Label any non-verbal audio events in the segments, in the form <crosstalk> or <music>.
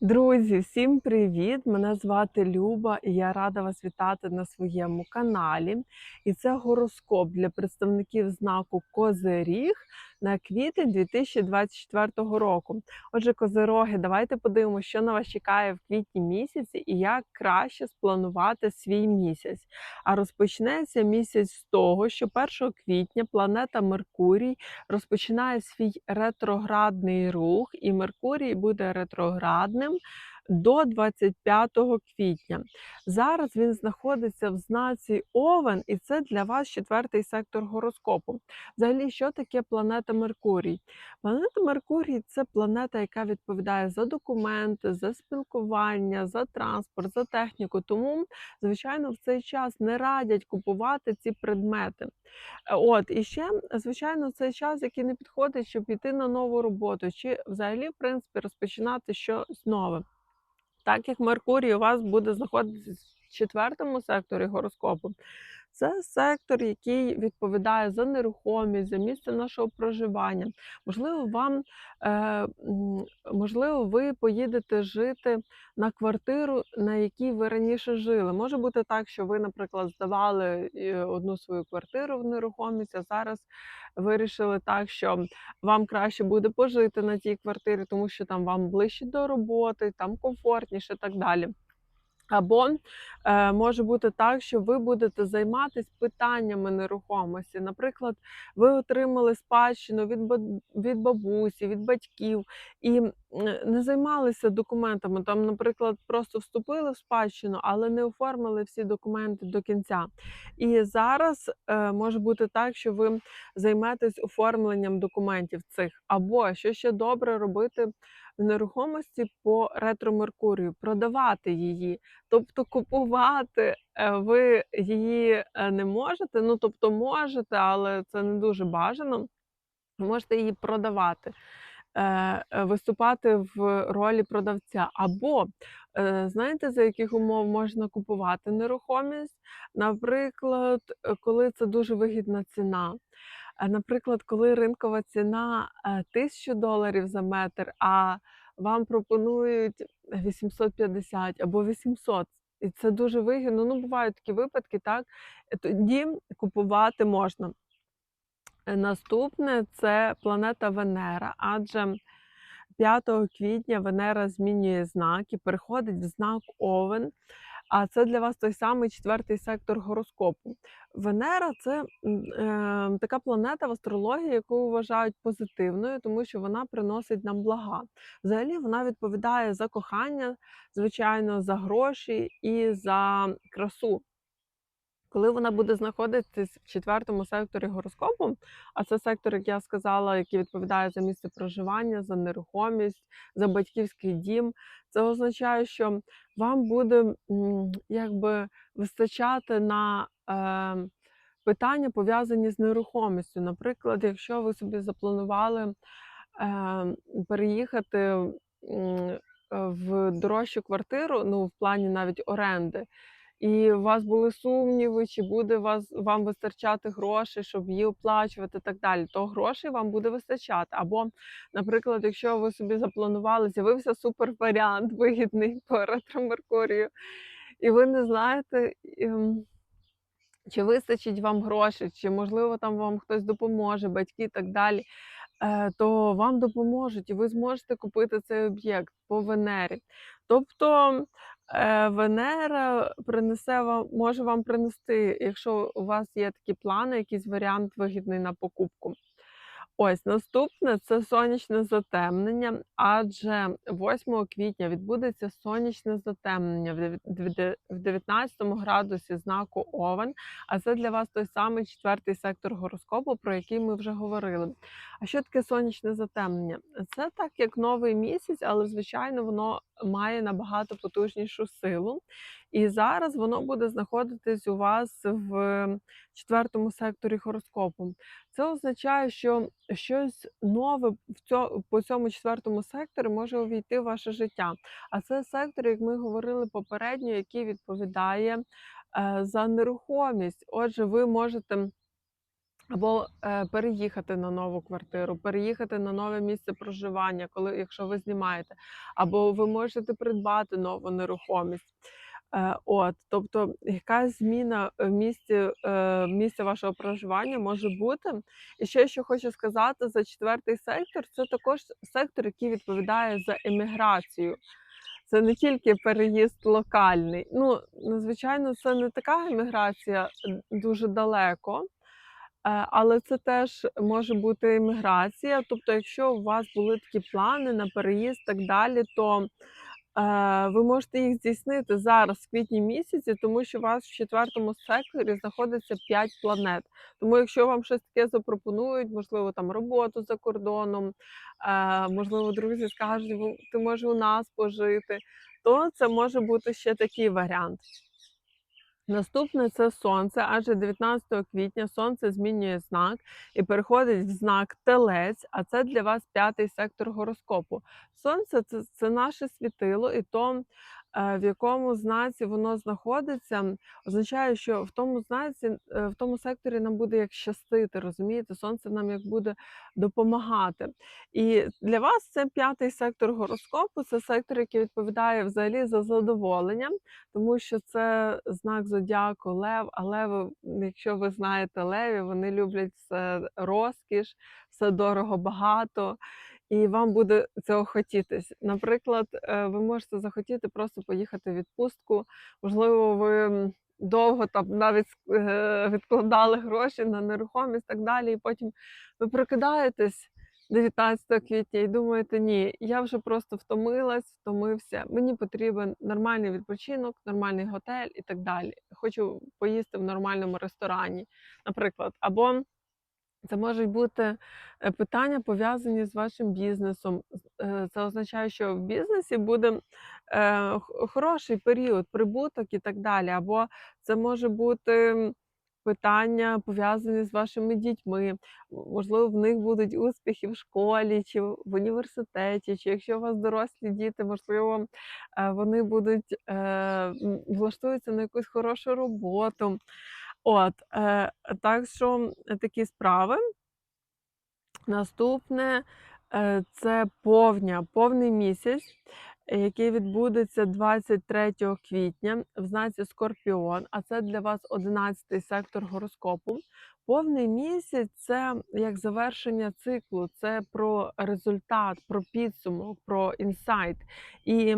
Друзі, всім привіт! Мене звати Люба і я рада вас вітати на своєму каналі. І це гороскоп для представників знаку Козиріг на квітень 2024 року. Отже, козироги, давайте подивимося, що на вас чекає в квітні місяці і як краще спланувати свій місяць. А розпочнеться місяць з того, що 1 квітня планета Меркурій розпочинає свій ретроградний рух, і Меркурій буде ретроградним до 25 квітня. Зараз він знаходиться в знаці Овен, і це для вас четвертий сектор гороскопу. Взагалі, що таке планета Меркурій? Планета Меркурій це планета, яка відповідає за документи, за спілкування, за транспорт, за техніку. Тому, звичайно, в цей час не радять купувати ці предмети. Е, От і ще, звичайно, цей час, який не підходить, щоб піти на нову роботу, чи взагалі, в принципі, розпочинати щось нове. Так як Меркурій у вас буде знаходитися в четвертому секторі гороскопу, це сектор, який відповідає за нерухомість, за місце нашого проживання. Можливо, вам е, можливо, ви поїдете жити на квартиру, на якій ви раніше жили. Може бути так, що ви, наприклад, здавали е, одну свою квартиру в нерухомість, а зараз вирішили так, що вам краще буде пожити на тій квартирі, тому що там вам ближче до роботи, там комфортніше так далі. Або е, може бути так, що ви будете займатися питаннями нерухомості. Наприклад, ви отримали спадщину від від бабусі, від батьків і не займалися документами. Там, наприклад, просто вступили в спадщину, але не оформили всі документи до кінця. І зараз е, може бути так, що ви займетесь оформленням документів цих, або що ще добре робити нерухомості по ретро Меркурію, продавати її. Тобто купувати е, ви її е, не можете. Ну тобто можете, але це не дуже бажано. Можете її продавати, е, виступати в ролі продавця. Або знаєте, за яких умов можна купувати нерухомість? Наприклад, коли це дуже вигідна ціна. Е, Наприклад, коли ринкова ціна е, 1000 доларів за метр, а вам пропонують 850 або 800. І це дуже вигідно. Ну, бувають такі випадки, так? Е, Тоді купувати можна. Е, Наступне це планета Венера, адже 5 квітня Венера змінює знак і переходить в знак Овен. А це для вас той самий четвертий сектор гороскопу. Венера це е, така планета в астрології, яку вважають позитивною, тому що вона приносить нам блага. Взагалі вона відповідає за кохання, звичайно, за гроші і за красу. Коли вона буде знаходитись в четвертому секторі гороскопу, а це сектор, як я сказала, який відповідає за місце проживання, за нерухомість, за батьківський дім, це означає, що вам буде якби вистачати на е, питання, пов'язані з нерухомістю. Наприклад, якщо ви собі запланували е, переїхати е, в дорожчу квартиру, ну в плані навіть оренди і у вас були сумніви, чи буде вас вам вистачати грошей, щоб її оплачувати, і так далі, то грошей вам буде вистачати. Або, наприклад, якщо ви собі запланували, з'явився супер варіант вигідний <laughs> по ретро-Меркурію, і ви не знаєте. ем, чи вистачить вам грошей, чи можливо там вам хтось допоможе, батьки і так далі, то вам допоможуть, і ви зможете купити цей об'єкт по Венері. Тобто е, Венера принесе вам, може вам принести, якщо у вас є такі плани, якийсь варіант вигідний на покупку. Ось наступне це сонячне затемнення, адже 8 квітня відбудеться сонячне затемнення в дев'ят- в де- в 19 градусі знаку Овен. А це для вас той самий четвертий сектор гороскопу, про який ми вже говорили. А що таке сонячне затемнення? Це так як новий місяць, але звичайно воно має набагато потужнішу силу. І зараз воно буде знаходитись у вас в четвертому секторі гороскопу. Це означає, що щось нове в цьому, по цьому четвертому секторі може увійти в ваше життя. А це сектор, як ми говорили попередньо, який відповідає е, за нерухомість. Отже, ви можете Або, е, переїхати на нову квартиру, переїхати на нове місце проживання, коли якщо ви знімаєте, або ви можете придбати нову нерухомість. Е, от, тобто якась зміна в місці, е, місця вашого проживання може бути. І ще що хочу сказати за четвертий сектор, це також сектор, який відповідає за еміграцію. Це не тільки переїзд локальний. Ну, звичайно, це не така еміграція дуже далеко. Е, але це теж може бути імміграція. Тобто, якщо у вас були такі плани на переїзд, так далі, то е, ви можете їх здійснити зараз, в квітні місяці, тому що у вас в четвертому секторі знаходиться 5 планет. Тому, якщо вам щось таке запропонують, можливо, там роботу за кордоном, е, можливо, друзі скажуть, ти можеш у нас пожити, то це може бути ще такий варіант. Наступне це сонце, адже 19 квітня сонце змінює знак і переходить в знак Телець, а це для вас п'ятий сектор гороскопу. Сонце це, це наше світило, і то, в якому знаці воно знаходиться, означає, що в тому знаці, е, в тому секторі нам буде як щастити, розумієте? Сонце нам як буде допомагати. І для вас це п'ятий сектор гороскопу, це сектор, який відповідає взагалі за задоволення тому що це знак зодіаку Лев, а леви, якщо ви знаєте левів, вони люблять все розкіш, все дорого, багато, і вам буде цього хотітись. Наприклад, е, ви можете захотіти просто поїхати в відпустку. Можливо, ви довго там навіть е, відкладали гроші на нерухомість і так далі, і потім ви прокидаєтесь. 19 квітня і думаєте, ні, я вже просто втомилась, втомився. Мені потрібен нормальний відпочинок, нормальний готель і так далі. Хочу поїсти в нормальному ресторані, наприклад. Або це можуть бути е, питання пов'язані з вашим бізнесом. Е, Це означає, що в бізнесі буде е, хороший період, прибуток і так далі. Або це може бути питання пов'язані з вашими дітьми. Можливо, в них будуть успіхи в школі чи в університеті, чи якщо у вас дорослі діти, можливо, вони будуть влаштуються на якусь хорошу роботу. От, е, так що такі справи. Наступне е, це повня, повний місяць, який відбудеться 23 квітня в знаці Скорпіон, а це для вас 11 сектор гороскопу. Повний місяць це як завершення циклу, це про результат, про підсумок, про інсайт. І,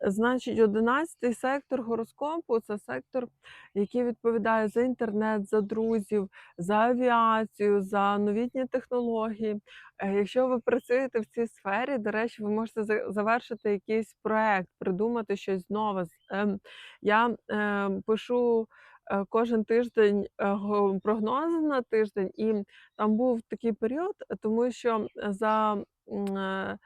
значить, 11 сектор гороскопу це сектор, який відповідає за інтернет, за друзів, за авіацію, за новітні технології. Е, Якщо ви працюєте в цій сфері, до речі, ви можете завершити якийсь проект, придумати щось нове. Ем, Я е, пишу е, кожен тиждень е, прогнози на тиждень, і там був такий період, тому що за е, е,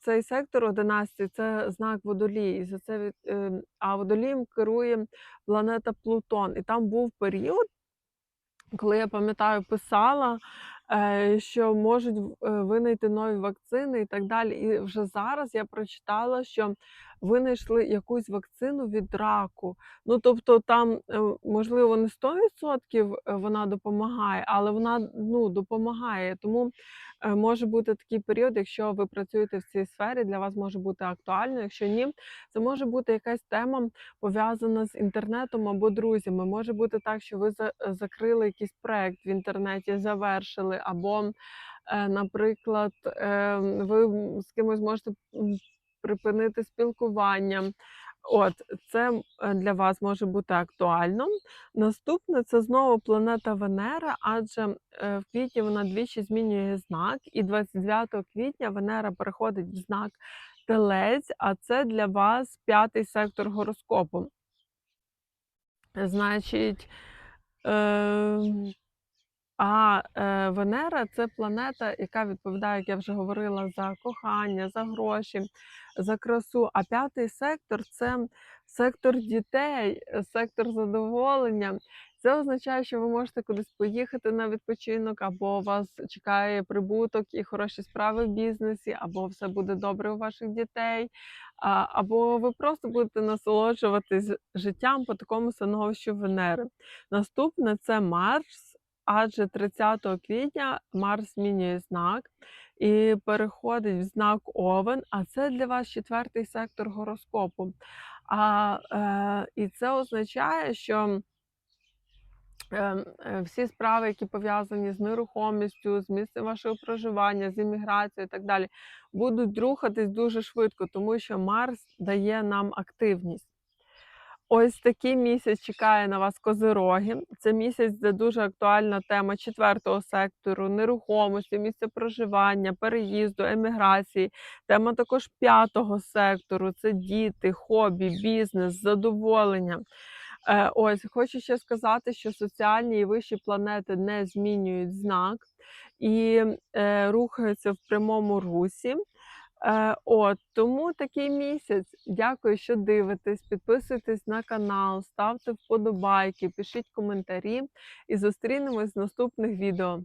цей сектор 11 це знак водолії. за це від, е, а водолієм керує планета Плутон. І там був період коли я пам'ятаю, писала, е, що можуть е, винайти нові вакцини і так далі. І вже зараз я прочитала, що винайшли якусь вакцину від раку. Ну тобто, там, е, можливо, не 100% вона допомагає, але вона ну, допомагає. Тому е, може бути такий період, якщо ви працюєте в цій сфері, для вас може бути актуально. Якщо ні, це може бути якась тема пов'язана з інтернетом або друзями. Може бути так, що ви за- е, закрили якийсь проект в інтернеті, завершили, або, е, наприклад, е, ви з кимось можете припинити спілкування. От, це е, для вас може бути актуально. Наступне це знову планета Венера, адже е, в квітні вона двічі змінює знак, і 29 квітня Венера переходить в знак Телець, а це для вас п'ятий сектор гороскопу. Значить, ем, а е, Венера це планета, яка відповідає, як я вже говорила, за кохання, за гроші, за красу. А п'ятий сектор це сектор дітей, сектор задоволення. Це означає, що ви можете кудись поїхати на відпочинок, або вас чекає прибуток і хороші справи в бізнесі, або все буде добре у ваших дітей, або ви просто будете насолоджуватись життям по такому становищу Венери. Наступне це Марс. Адже 30 квітня Марс змінює знак і переходить в знак Овен, а це для вас четвертий сектор гороскопу. А, е, і це означає, що Ем, е, всі справи, які пов'язані з нерухомістю, з місцем вашого проживання, з імміграцією і так далі, будуть рухатись дуже швидко, тому що Марс дає нам активність. Ось такий місяць чекає на вас козироги. Це місяць, де дуже актуальна тема четвертого сектору, нерухомості, місця проживання, переїзду, еміграції. Тема також п'ятого сектору це діти, хобі, бізнес, задоволення. Е, ось хочу ще сказати, що соціальні і вищі планети не змінюють знак і е, рухаються в прямому русі. Е, от тому такий місяць. Дякую, що дивитесь. Підписуйтесь на канал, ставте вподобайки, пишіть коментарі і зустрінемось в наступних відео.